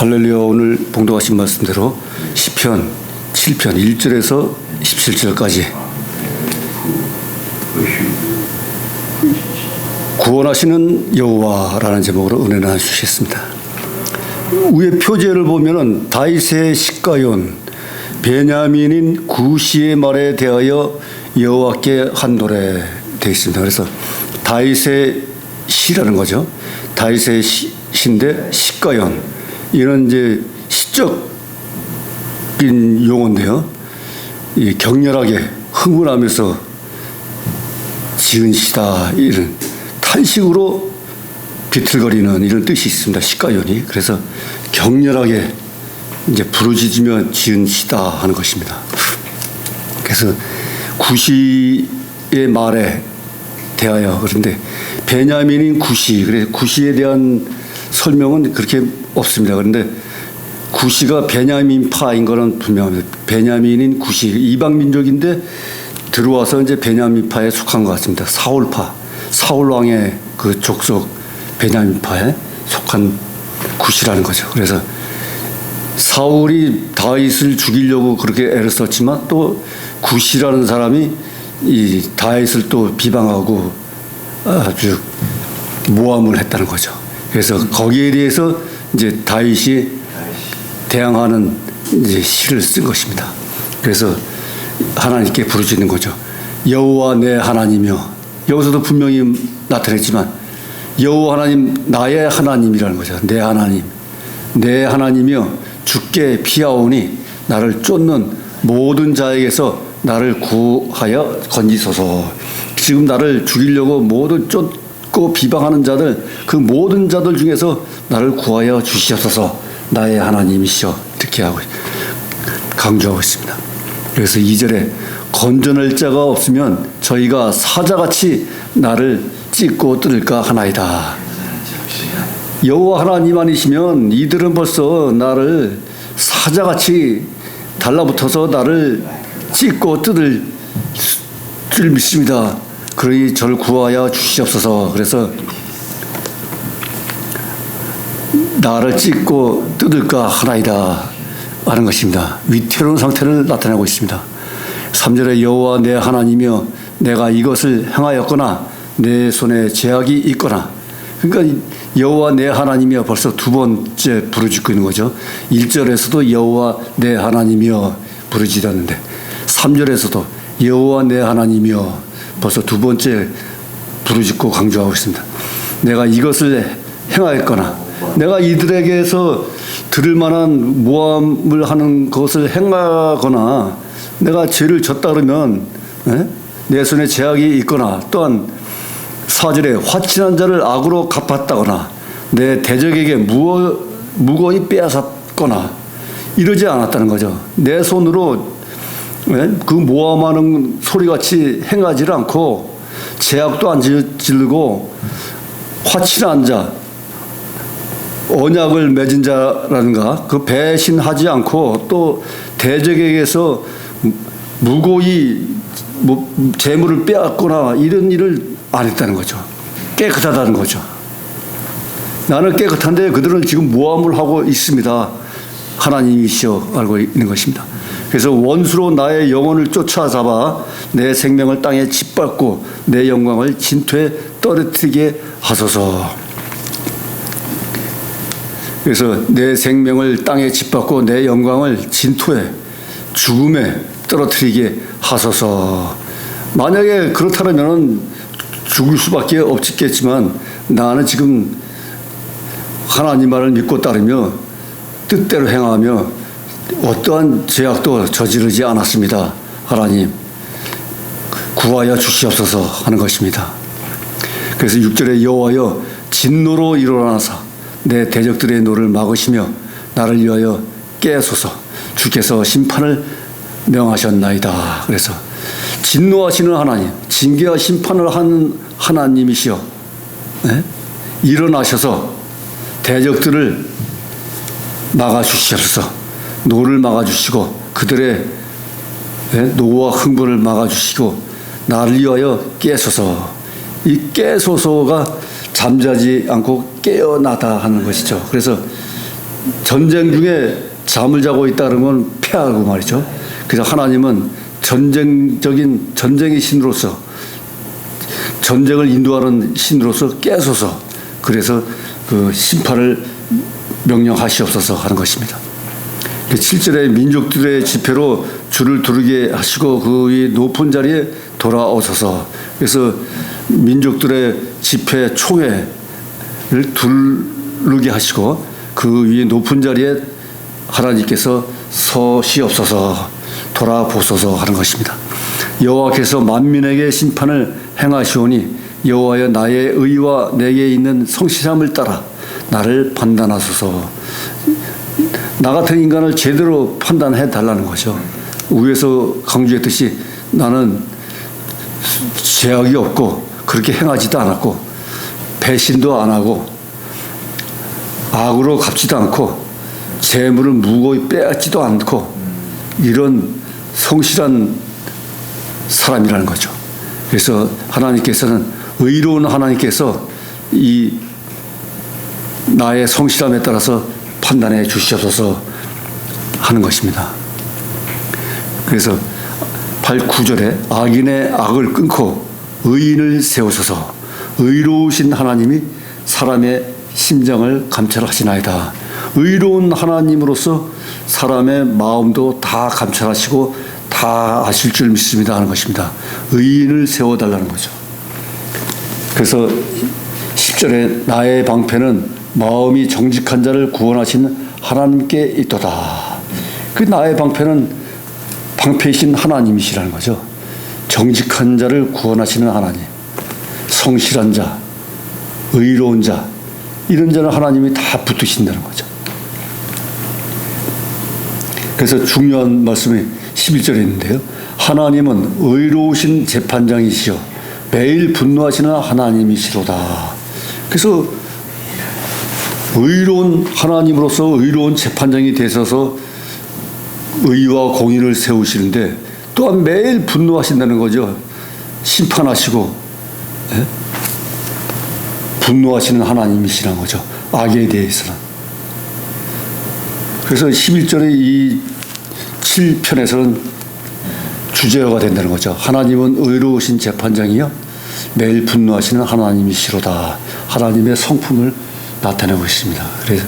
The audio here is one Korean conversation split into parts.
할렐루야 오늘 봉독하신 말씀대로 시편 7편 1절에서 17절까지 구원하시는 여호와라는 제목으로 은혜를 하나 주셨습니다. 위에 표제를 보면은 다윗의 시가연 베냐민인 구시의 말에 대하여 여호와께 한 노래 되어 있습니다. 그래서 다윗의 시라는 거죠. 다윗의 시, 시인데 시가연 이런 이제 시적인 용어인데요. 이 격렬하게 흥분하면서 지은 시다 이런 탄식으로 비틀거리는 이런 뜻이 있습니다. 시가연이 그래서 격렬하게 이제 부르짖으며 지은 시다 하는 것입니다. 그래서 구시의 말에 대하여 그런데 베냐민인 구시 그래 구시에 대한 설명은 그렇게 없습니다. 그런데 구시가 베냐민 파인 거는 분명합니다. 베냐민인 구시 이방 민족인데 들어와서 이제 베냐민 파에 속한 것 같습니다. 사울파 사울 왕의 그 족속 베냐민 파에 속한 구시라는 거죠. 그래서 사울이 다윗을 죽이려고 그렇게 애를 썼지만 또 구시라는 사람이 이 다윗을 또 비방하고 아주 모함을 했다는 거죠. 그래서 거기에 대해서 이제 다윗이 대항하는 이제 시를 쓴 것입니다. 그래서 하나님께 부르짖는 거죠. 여호와 내 하나님이여 여기서도 분명히 나타냈지만 여호와 하나님 나의 하나님이라는 거죠. 내 하나님, 내 하나님이여 주께 피하오니 나를 쫓는 모든 자에게서 나를 구하여 건지소서. 지금 나를 죽이려고 모든 쫓고 비방하는 자들 그 모든 자들 중에서 나를 구하여 주시옵소서. 나의 하나님이시여 이렇게 하고 강조하고 있습니다. 그래서 2절에 건져낼 자가 없으면 저희가 사자같이 나를 찢고 뜯을까 하나이다. 여호와 하나님 아니시면 이들은 벌써 나를 사자같이 달라붙어서 나를 찢고 뜯을 줄 믿습니다. 그러니 저를 구하여 주시옵소서. 그래서 나를 찢고 뜯을까 하나이다 하는 것입니다. 위태로운 상태를 나타내고 있습니다. 3절에 여호와 내 하나님이여 내가 이것을 행하였거나 내 손에 제약이 있거나 그러니까 여호와 내 하나님이여 벌써 두 번째 부르짖고 있는 거죠. 1절에서도 여호와 내 하나님이여 부르짖었는데 3절에서도 여호와 내 하나님이여 벌써 두 번째 부르짖고 강조하고 있습니다. 내가 이것을 행하였거나 내가 이들에게서 들을 만한 모함을 하는 것을 행하거나 내가 죄를 졌다 그러면 에? 내 손에 제약이 있거나 또한 사절에 화친한 자를 악으로 갚았다거나 내 대적에게 무거, 무거이 빼앗았거나 이러지 않았다는 거죠. 내 손으로 에? 그 모함하는 소리같이 행하지 않고 제약도 안 지르고 화친한 자 언약을 맺은 자라는가 그 배신하지 않고 또 대적에게서 무고히 뭐 재물을 빼앗거나 이런 일을 안 했다는 거죠. 깨끗하다는 거죠. 나는 깨끗한데 그들은 지금 모함을 하고 있습니다. 하나님이시여 알고 있는 것입니다. 그래서 원수로 나의 영혼을 쫓아잡아 내 생명을 땅에 짓밟고 내 영광을 진토에 떨어뜨리게 하소서. 그래서 내 생명을 땅에 짓밟고 내 영광을 진토에 죽음에 떨어뜨리게 하소서. 만약에 그렇다면 죽을 수밖에 없겠지만 나는 지금 하나님 말을 믿고 따르며 뜻대로 행하며 어떠한 죄악도 저지르지 않았습니다. 하나님 구하여 주시옵소서 하는 것입니다. 그래서 6절에 여호와여 진노로 일어나사 내 대적들의 노를 막으시며 나를 위하여 깨소서 주께서 심판을 명하셨나이다. 그래서 진노하시는 하나님, 징계와 심판을 하는 하나님이시여 네? 일어나셔서 대적들을 막아주시옵소서 노를 막아주시고 그들의 네? 노와 흥분을 막아주시고 나를 위하여 깨소서 이 깨소서가 잠자지 않고 깨어나다 하는 것이죠. 그래서 전쟁 중에 잠을 자고 있다 그러면 패하고 말이죠. 그래서 하나님은 전쟁적인 전쟁의 신으로서 전쟁을 인도하는 신으로서 깨소서 그래서 그 심판을 명령하시옵소서 하는 것입니다. 7절에 민족들의 집회로 줄을 두르게 하시고 그위 높은 자리에 돌아오소서. 그래서 민족들의 집회 총회를 두르게 하시고 그 위에 높은 자리에 하나님께서 서시옵소서 돌아보소서 하는 것입니다. 여호와께서 만민에게 심판을 행하시오니 여호와여 나의 의와 내게 있는 성실함을 따라 나를 판단하소서. 나 같은 인간을 제대로 판단해 달라는 거죠. 위에서 강조했듯이 나는 죄악이 없고 그렇게 행하지도 않았고 배신도 안 하고 악으로 갚지도 않고 재물을 무고히 빼앗지도 않고 이런 성실한 사람이라는 거죠. 그래서 하나님께서는 의로운 하나님께서 이 나의 성실함에 따라서 판단해 주시옵소서 하는 것입니다. 그래서 8, 9절에 악인의 악을 끊고 의인을 세우소서 의로우신 하나님이 사람의 심장을 감찰하시나이다. 의로운 하나님으로서 사람의 마음도 다 감찰하시고 다 아실 줄 믿습니다 하는 것입니다. 의인을 세워달라는 거죠. 그래서 10절에 나의 방패는 마음이 정직한 자를 구원하시는 하나님께 있도다. 그 나의 방패는 방패이신 하나님이시라는 거죠. 정직한 자를 구원하시는 하나님, 성실한 자, 의로운 자, 이런 자는 하나님이 다 붙드신다는 거죠. 그래서 중요한 말씀이 11절에 있는데요. 하나님은 의로우신 재판장이시요. 매일 분노하시는 하나님이시로다. 그래서 의로운 하나님으로서 의로운 재판장이 되셔서 의와 공의를 세우시는데 또한 매일 분노하신다는 거죠. 심판하시고 예? 분노하시는 하나님이시라는 거죠. 악에 대해서는. 그래서 11절의 이 7편에서는 주제어가 된다는 거죠. 하나님은 의로우신 재판장이요. 매일 분노하시는 하나님이시로다. 하나님의 성품을 나타내고 있습니다. 그래서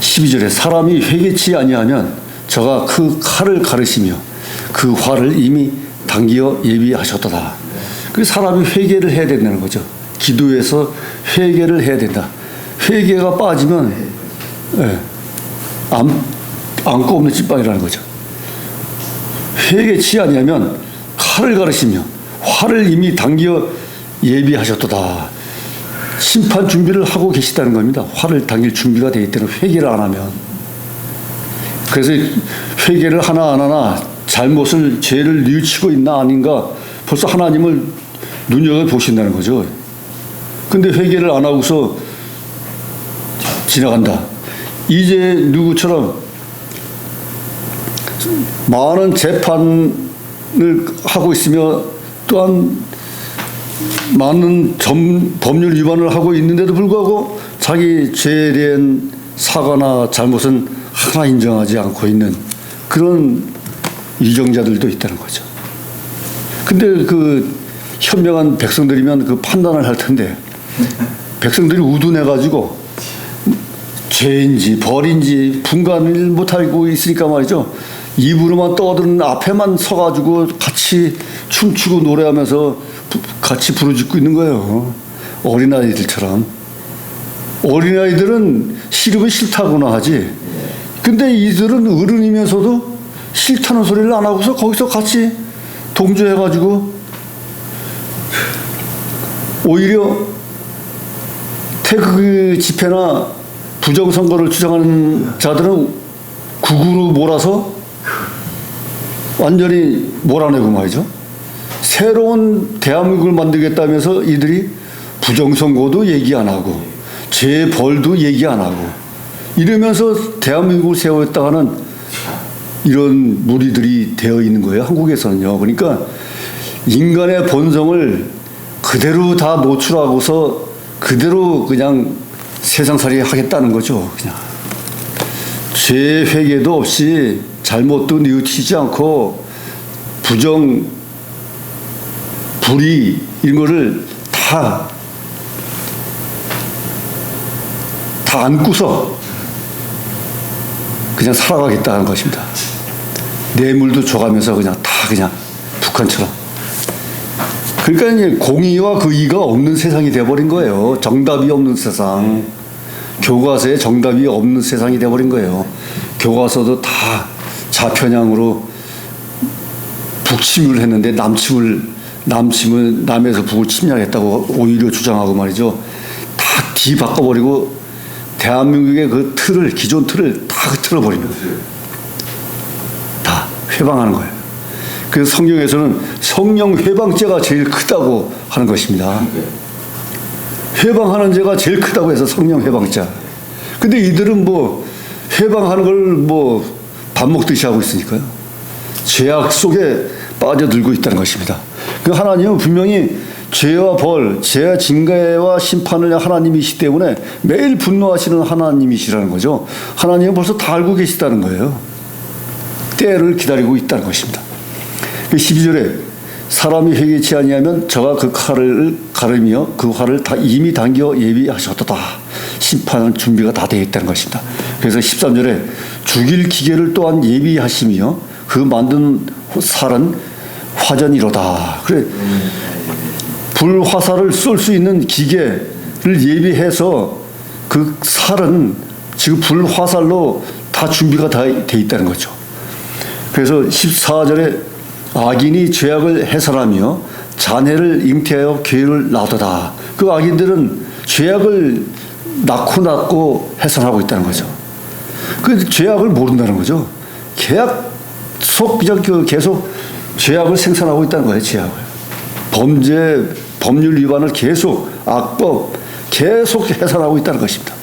12절에 사람이 회개치 아니하면 저가 그 칼을 가르시며 그 화를 이미 당기어 예비하셨도다. 그 사람이 회개를 해야 된다는 거죠. 기도에서 회개를 해야 된다. 회개가 빠지면 예, 안, 안고 없는 찐빵이라는 거죠. 회개치 아니하면 칼을 가르시며 화를 이미 당겨 예비하셨도다. 심판 준비를 하고 계시다는 겁니다. 화를 당길 준비가 되어 있다는 회개를 안 하면. 그래서 회개를 하나 안 하나 잘못을 죄를 뉘우치고 있나 아닌가 벌써 하나님을 눈여겨 보신다는 거죠. 근데 회개를 안 하고서 지나간다. 이제 누구처럼 많은 재판을 하고 있으며 또한 많은 점, 법률 위반을 하고 있는데도 불구하고 자기 죄에 대한 사과나 잘못은 하나 인정하지 않고 있는 그런 유정자들도 있다는 거죠. 근데 그 현명한 백성들이면 그 판단을 할 텐데 백성들이 우둔해가지고 죄인지 벌인지 분간을 못하고 있으니까 말이죠. 입으로만 떠드는 앞에만 서가지고 같이 춤추고 노래하면서 부- 같이 부르짖고 있는 거예요. 어린아이들처럼. 어린아이들은 싫으면 싫다고나 하지. 근데 이들은 어른이면서도 싫다는 소리를 안 하고서 거기서 같이 동조해가지고 오히려 태극 집회나 부정선거를 주장하는 자들은 국으로 몰아서 완전히 몰아내고 말이죠. 새로운 대한민국을 만들겠다면서 이들이 부정선거도 얘기 안 하고 재벌도 얘기 안 하고 이러면서 대한민국을 세웠다가는 이런 무리들이 되어 있는 거예요. 한국에서는요. 그러니까 인간의 본성을 그대로 다 노출하고서 그대로 그냥 세상살이 하겠다는 거죠. 그냥. 죄 회개도 없이 잘못도 뉘우치지 않고 부정 불의 이런 거를 다 다 안고서 그냥 살아가겠다는 것입니다. 뇌물도 줘가면서 그냥 다 그냥 북한처럼. 그러니까 공의와 그 의가 없는 세상이 돼버린 거예요. 정답이 없는 세상. 교과서에 정답이 없는 세상이 돼버린 거예요. 교과서도 다 좌편향으로 북침을 했는데 남침을 남침을 남에서 북을 침략했다고 오히려 주장하고 말이죠. 다 뒤 바꿔버리고 대한민국의 그 틀을 기존 틀을 다 틀어버리는 거예요. 다 회방하는 거예요. 그래서 성경에서는 성령 회방죄가 제일 크다고 하는 것입니다. 회방하는 죄가 제일 크다고 해서 성령 회방죄. 근데 이들은 뭐 회방하는 걸 뭐 밥 먹듯이 하고 있으니까요. 죄악 속에 빠져들고 있다는 것입니다. 그 하나님은 분명히 죄와 벌, 죄와 징계와 심판을 하나님이시기 때문에 매일 분노하시는 하나님이시라는 거죠. 하나님은 벌써 다 알고 계시다는 거예요. 때를 기다리고 있다는 것입니다. 12절에 사람이 회개치 아니하면 저가 그 칼을 가르며 그 활을 다 이미 당겨 예비하셨도다. 심판은 준비가 다 되어 있다는 것입니다. 그래서 13절에 죽일 기계를 또한 예비하시며 그 만든 살은 화전이로다. 그래 불화살을 쏠 수 있는 기계를 예비해서 그 살은 지금 불화살로 다 준비가 다 돼 있다는 거죠. 그래서 14절에 악인이 죄악을 해설하며 자네를 잉태하여 괴를 낳도다. 그 악인들은 죄악을 낳고 낳고 해설하고 있다는 거죠. 그 죄악을 모른다는 거죠. 계속 그냥 그 계속 죄악을 생산하고 있다는 거예요. 죄악을 범죄 법률 위반을 계속 악법 계속 해설하고 있다는 것입니다.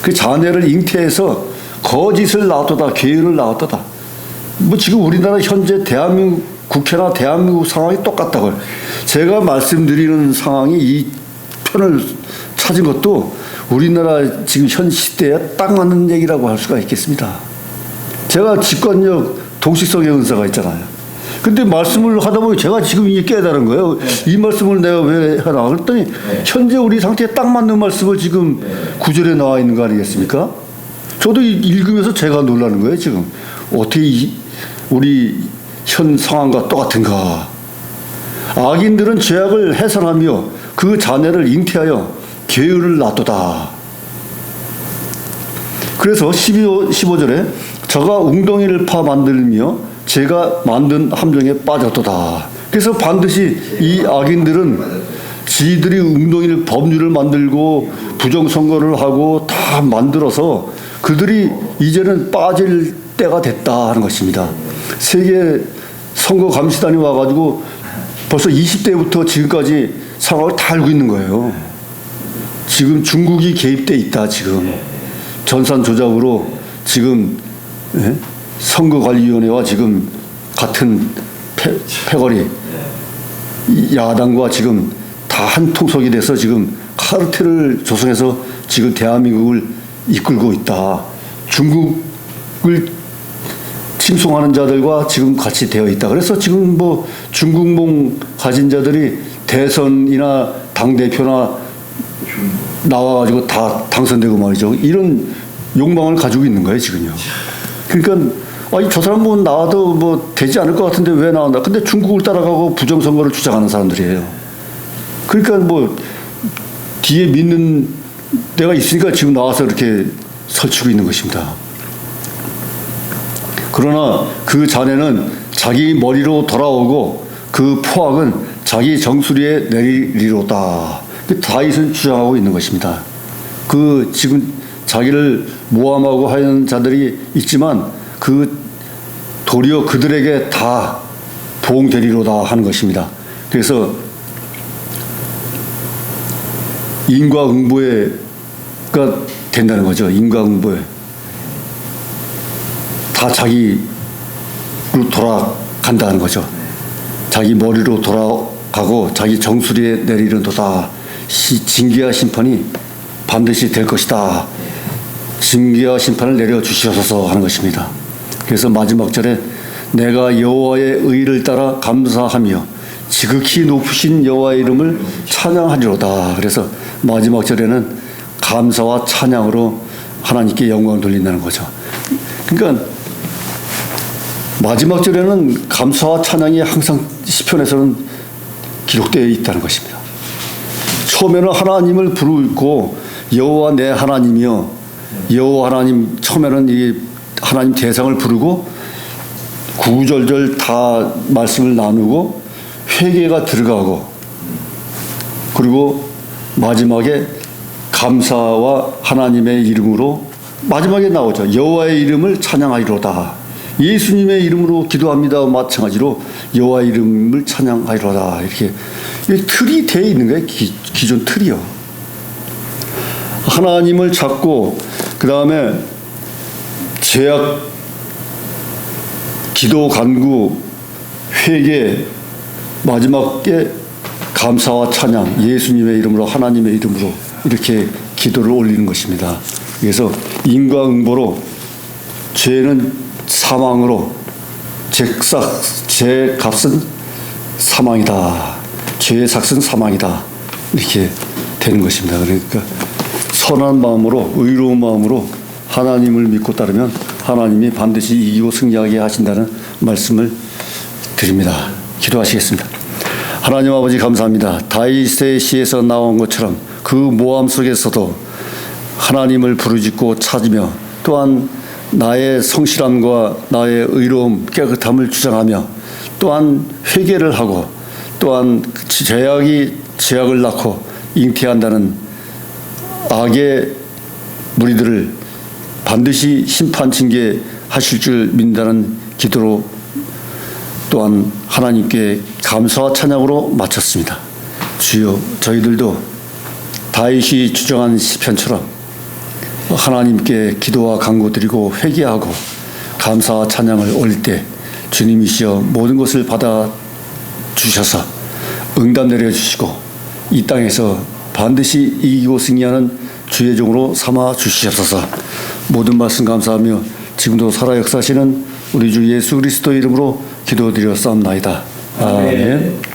그 자녀를 잉태해서 거짓을 낳았다, 괴를 낳았다. 뭐 지금 우리나라 현재 대한민국 국회나 대한민국 상황이 똑같다고요. 제가 말씀드리는 상황이 이 편을 찾은 것도 우리나라 지금 현 시대에 딱 맞는 얘기라고 할 수가 있겠습니다. 제가 직관력 동식성의 은사가 있잖아요. 근데 말씀을 하다 보니 제가 지금 이게 깨달은 거예요. 이 말씀을 내가 왜 하나 그랬더니 현재 우리 상태에 딱 맞는 말씀을 지금 구절에 나와 있는 거 아니겠습니까? 저도 이- 읽으면서 제가 놀라는 거예요, 지금. 어떻게 이- 우리 현 상황과 똑같은가? 악인들은 죄악을 해산하며 그 자네를 잉태하여 계율을 놔두다. 그래서 12, 15절에 저가 웅덩이를 파 만들며 제가 만든 함정에 빠졌도다. 그래서 반드시 이 악인들은 지들이 웅덩이를 법률을 만들고 부정선거를 하고 다 만들어서 그들이 이제는 빠질 때가 됐다 하는 것입니다. 세계 선거 감시단이 와가지고 벌써 20대부터 지금까지 상황을 다 알고 있는 거예요. 지금 중국이 개입돼 있다 지금 전산 조작으로 지금 예? 선거관리위원회와 지금 같은 패, 패거리 이 야당과 지금 다 한 통속이 돼서 지금 카르텔을 조성해서 지금 대한민국을 이끌고 있다. 중국을 침송하는 자들과 지금 같이 되어 있다. 그래서 지금 뭐 중국몽 가진 자들이 대선이나 당 대표나 나와가지고 다 당선되고 말이죠. 이런 욕망을 가지고 있는 거예요 지금요. 그러니까 아니 저 사람 뭐 나와도 뭐 되지 않을 것 같은데 왜 나온다. 근데 중국을 따라가고 부정선거를 주장하는 사람들이에요. 그러니까 뭐 뒤에 믿는 데가 있으니까 지금 나와서 이렇게 설치고 있는 것입니다. 그러나 그 자네는 자기 머리로 돌아오고 그 포악은 자기 정수리에 내리리로다. 그 다윗은 주장하고 있는 것입니다. 그 지금 자기를 모함하고 하는 자들이 있지만 그 도리어 그들에게 다 보응되리로다 하는 것입니다. 그래서 인과응보가 된다는 거죠. 인과응보에. 다 자기로 돌아간다는 거죠. 자기 머리로 돌아가고 자기 정수리에 내리는 도다 시- 징계와 심판이 반드시 될 것이다. 징계와 심판을 내려 주시옵소서 하는 것입니다. 그래서 마지막 절에 내가 여호와의 의를 따라 감사하며 지극히 높으신 여호와의 이름을 찬양하리로다. 그래서 마지막 절에는 감사와 찬양으로 하나님께 영광을 돌린다는 거죠. 그러니까 마지막 절에는 감사와 찬양이 항상 시편에서는 기록되어 있다는 것입니다. 처음에는 하나님을 부르고 여호와 내 하나님이여 여호와 하나님 처음에는 이 하나님 대상을 부르고 구절절 다 말씀을 나누고 회개가 들어가고 그리고 마지막에 감사와 하나님의 이름으로 마지막에 나오죠. 여호와의 이름을 찬양하리로다. 예수님의 이름으로 기도합니다. 마찬가지로 여호와의 이름을 찬양하리로다. 이렇게 이 틀이 돼 있는 거예요. 기, 기존 틀이요. 하나님을 찾고 그 다음에 죄악, 기도, 간구, 회개, 마지막에 감사와 찬양, 예수님의 이름으로 하나님의 이름으로 이렇게 기도를 올리는 것입니다. 그래서 인과응보로 죄는 사망으로 죄삭, 죄 값은 사망이다. 죄의 삭은 사망이다. 이렇게 되는 것입니다. 그러니까 선한 마음으로 의로운 마음으로 하나님을 믿고 따르면 하나님이 반드시 이기고 승리하게 하신다는 말씀을 드립니다. 기도하시겠습니다. 하나님 아버지 감사합니다. 다윗의 시에서 나온 것처럼 그 모함 속에서도 하나님을 부르짖고 찾으며 또한 나의 성실함과 나의 의로움, 깨끗함을 주장하며 또한 회개를 하고 또한 죄악이 죄악을 낳고 잉태한다는 악의 무리들을 반드시 심판 징계 하실 줄 믿는다는 기도로 또한 하나님께 감사와 찬양으로 마쳤습니다. 주여 저희들도 다윗이 주장한 시편처럼 하나님께 기도와 간구드리고 회개하고 감사와 찬양을 올릴 때 주님이시여 모든 것을 받아 주셔서 응답 내려 주시고 이 땅에서 반드시 이기고 승리하는 주의 종으로 삼아 주시옵소서. 모든 말씀 감사하며 지금도 살아 역사하시는 우리 주 예수 그리스도 이름으로 기도드려 싸움나이다. 아멘.